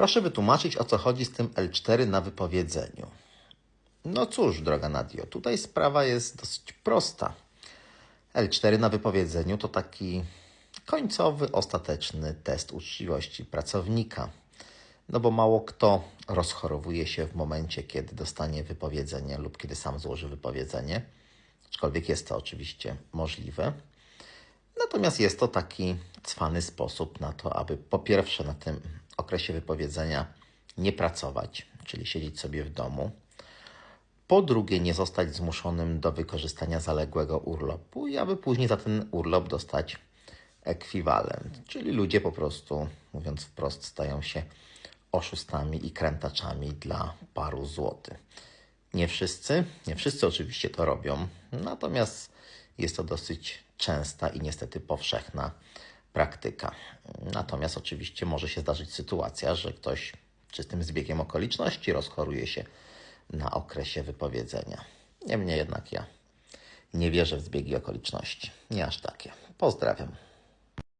Proszę wytłumaczyć, o co chodzi z tym L4 na wypowiedzeniu. No cóż, droga Nadio, tutaj sprawa jest dosyć prosta. L4 na wypowiedzeniu to taki końcowy, ostateczny test uczciwości pracownika. No bo mało kto rozchorowuje się w momencie, kiedy dostanie wypowiedzenie lub kiedy sam złoży wypowiedzenie, aczkolwiek jest to oczywiście możliwe. Natomiast jest to taki cwany sposób na to, aby po pierwsze na tym okresie wypowiedzenia nie pracować, czyli siedzieć sobie w domu. Po drugie, nie zostać zmuszonym do wykorzystania zaległego urlopu i aby później za ten urlop dostać ekwiwalent. Czyli ludzie po prostu, mówiąc wprost, stają się oszustami i krętaczami dla paru złotych. Nie wszyscy, nie wszyscy oczywiście to robią, natomiast jest to dosyć częsta i niestety powszechna praktyka. Natomiast oczywiście może się zdarzyć sytuacja, że ktoś czystym zbiegiem okoliczności rozchoruje się na okresie wypowiedzenia. Niemniej jednak ja nie wierzę w zbiegi okoliczności. Nie aż takie. Pozdrawiam.